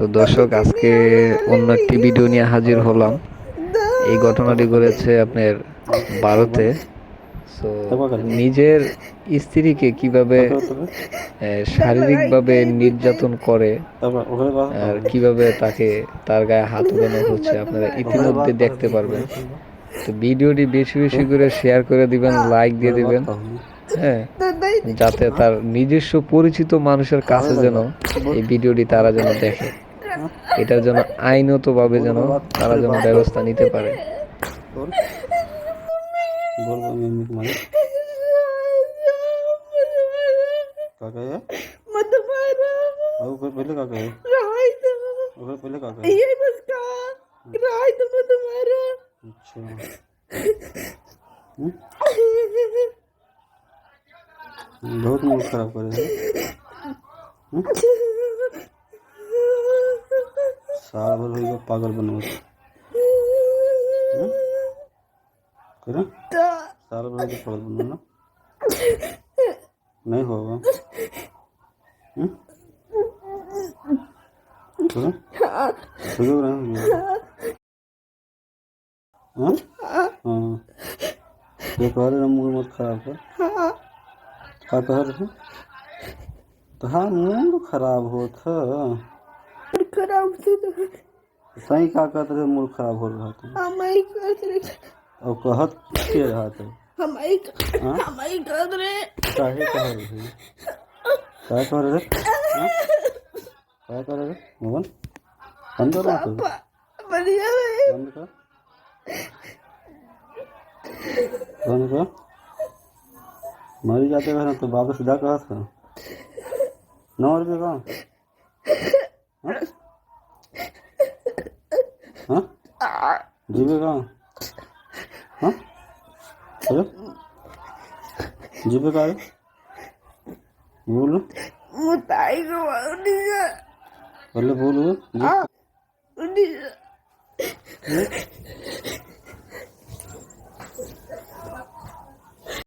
তো দর্শক, আজকে অন্য একটি ভিডিও নিয়ে হাজির হলাম। এই ঘটনাটি ঘটেছে আপনার ভারতে নিজের স্ত্রীকে কীভাবে শারীরিকভাবে নির্যাতন করে, আর কীভাবে তাকে তার গায়ে হাত উড়ানো হচ্ছে, আপনারা ইতিমধ্যে দেখতে পারবেন। তো ভিডিওটি বেশি বেশি করে শেয়ার করে দিবেন লাইক দিয়ে দিবেন হ্যাঁ যাতে তার নিজস্ব পরিচিত মানুষের কাছে যেন এই ভিডিওটি তারা যেন দেখে। এটার জন্য আইনত ভাবে যেন তারা যেন ব্যবস্থা নিতে পারে बोल बोल बोल मम्मी को मारे क्या कहे मत मारो और कोई पहले क्या कहे राय दो और पहले क्या कहे ये बस का राय दो मत मारो अच्छा हम्म? बहुत मूड खराब करे हैं हम्म? साल भर हो पागल बनो हाँ? करो। साल भर हो पागल बनो ना? नहीं होगा। हाँ? हाँ? मत खराब कर। का कह रहे तो हाँ खराब खराब से तो सही का कहते रहे मूड खराब हो रहा था। हमारी कर और कहत के रहा था? हमारी हाँ? हमारी कर रहे। काहे कह रहे थे? क्या कह रहे थे? हाँ? कह रहे थे? मोहन बंद करो तो बढ़िया है। बंद कर। बंद कर। मरी जाते रहे तो बाबा सीधा कहा था। नौ रुपये का हाँ हाँ जीवे का हाँ अरे जीवे का है? बोलो मुताई को उड़ीसा पहले बोलो जी उड़ीसा